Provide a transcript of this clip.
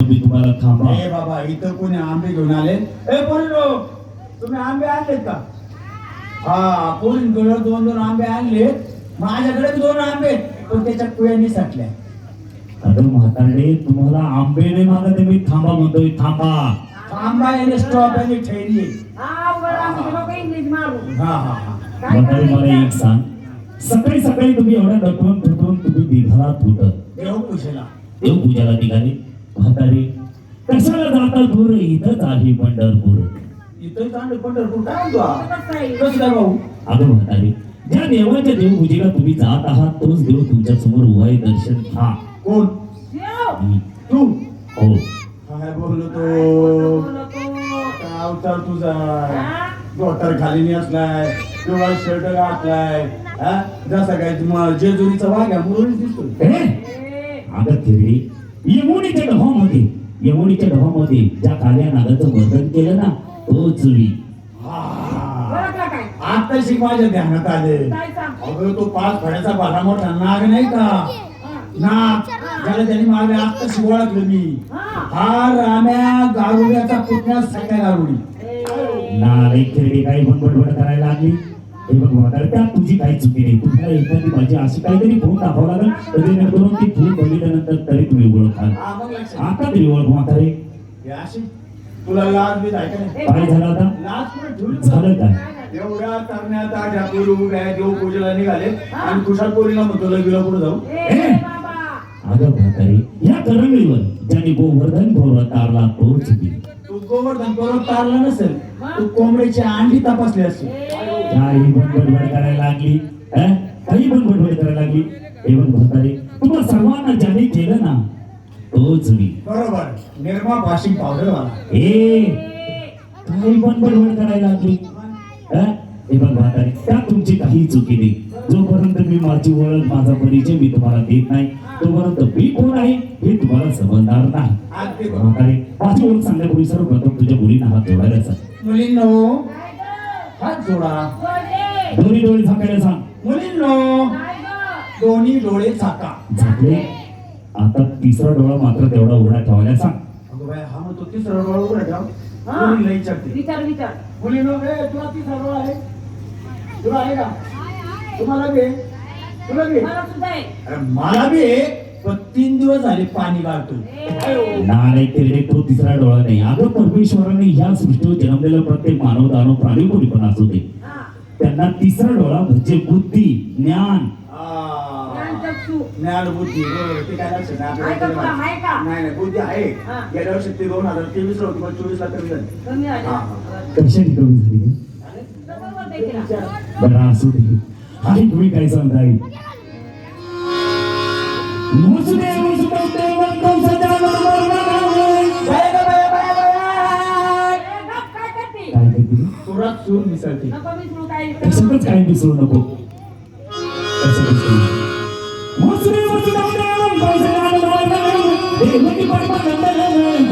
मी तुम्हाला थांबा. ए बाबा इथं कोणी आंबे घेऊन आले? ए पोरीनो तुम्ही आंबे आणलेत का? हा पोरींकडे दोन दोन आंबे आणले. माझ्याकडे बी दोन आंबे आहेत, पण त्याच्या कुयानी साठल्या. अगं म्हातारडे तुम्हाला आंबे नाही मागत आहे, मी थांबा म्हणतोय थांबा. आंबा आणि स्ट्रॉबेरी ठेरी आहे. हा बरं आम्ही लोक इंग्लिश मारू हा म्हातारे मला? एक सांग. सकाळी सकाळी तुम्ही एवढ्या नटून थुटून तुम्ही निघाला कुठं? देव कुशला देव पूजाला निघाले? म्हातारे कशाला जाता दूर इथंच आहे पंढरपूर इथं चांगलं पंढरपूर काय हा? कसं काय भाऊ अगं म्हातारे ज्या देवाच्या देवपूजेला तुम्ही जात आहात तोच देव तुमच्यासमोर उभा आहे दर्शन घ्या कोण. मी- तू हो काय बोलतो. काय अवतार तुझा हा? धोतर खाली नेसलाय पिवळा शर्ट घातलाय हा? जसा काय म- जेजुरीचा वाघ आहे मुरळीच ए, ए, अगं थिरडी यमुनीच्या डहामध्ये यमुनीच्या डहामध्ये ज्या काल्या नागाचं वर्णन केलं ना हा. ओळखला काय? आताशी माझ्या ध्यानात आले. अगं तो पाच फड्याचा भला मोठा नाग नाही का. नाग. ज्याला त्यांनी मागे आत्ताशी ओळखलं मी. हा. राम्या गारुड्याचा पुतण्या सगळ्या गारुडी. नारे थिरडी काही बडबड करायला लागली. हे बघ म्हातारे त्यात तुझी काही चुकी नाही. तुम्हाला एखादी माझी अशी काहीतरी फोन दाखवावं लागेल. जेणेकरून ती फोन तरी तुम्ही ओळखाल. आता तरी ओळख म्हातारे हे तुला लाज काय झालं आता? लाज झालं काय एवढ्या करण्यात आजा गुरु उभ्या देव पूजेला निघाले. आणि कुशाल पोरीला म्हणतो लगीला पुढे जाऊ? ए, बाबा. अगं म्हातारे या करंगळीवर ज्याने गोवर्धन भोवरा तारला तोच मी तू गोवर्धन परत तारला नसेल तू कोंबड्याची अंडी तपासली असेल. काही पण बडबड करायला लागली हं? काही पण बडबड करायला लागली. हे बघ म्हातारे सर्वांना ज्याने केलं ना तोच मी बरोबर निर्मा भाषिक पावडर वाला ए काही पण बडबड करायला लागली हं? बघ म्हातारे त्यात तुमची काही चुकी नाही जोपर्यंत मी माझी ओळख माझा परिचय मी तुम्हाला देत नाही तोपर्यंत मी कोण आहे हे तुम्हाला समजणार नाही. म्हातारे माझी ओळख सांगण्यापूर्वी सर्वप्रथम तुझ्या मुलींना हात जोडायला सांग मुलींनो? हात जोडा. दोन्ही डोळे झाकायला सांग मुलींनो? दोन्ही डोळे झाका. झाकले. आता तिसरा डोळा मात्र तेवढा उघडा ठेवायला सांग. अगं हा म्हणतो तिसरा डोळा उघडा ठेव. हा. मुलींना विचारते विचार विचार. मुलींनो ए तुला तिसरा डोळा आहे? तुला आहे का? तुम्हाला बी आहे? तुला बी आहे? मला सुद्धा आहे. अरे मला बी आहे, पण तीन दिवस झाले पाणी गाळतोय ए, नारे तेरे तो तिसरा डोळा नाही. अगं परमेश्वराने ह्या सृष्टीवर जन्मलेला प्रत्येक मानव दानव प्राणी कोणी पण असू दे. हा. त्यांना तिसरा डोळा म्हणजे बुद्धी ज्ञान. आ. ज्ञानचक्षू. ज्ञान बुद्धी बरोबर ते काय लक्षात नाही आहे का आपल्याला तुला? आहे का? नाही नाही बुद्धी आहे हा. गेल्या वर्षी ती दोन हजार तेवीस ला होती पण चोवीस ला कमी झाली कमी झाले हा, कशाने कमी झाली ग? बरोबर ते केला. बरं असू दे आणि तुम्ही काय सांगताय वसुदेव वसुदेव कंसाच्या बरोबर बाया गं, बाया, बाया, बाया. ए, गप, काय करते? काय करते सुरात सूर मिसळते नको काही मिसळू नको कसं పైసలు దేవుని పడతానంటే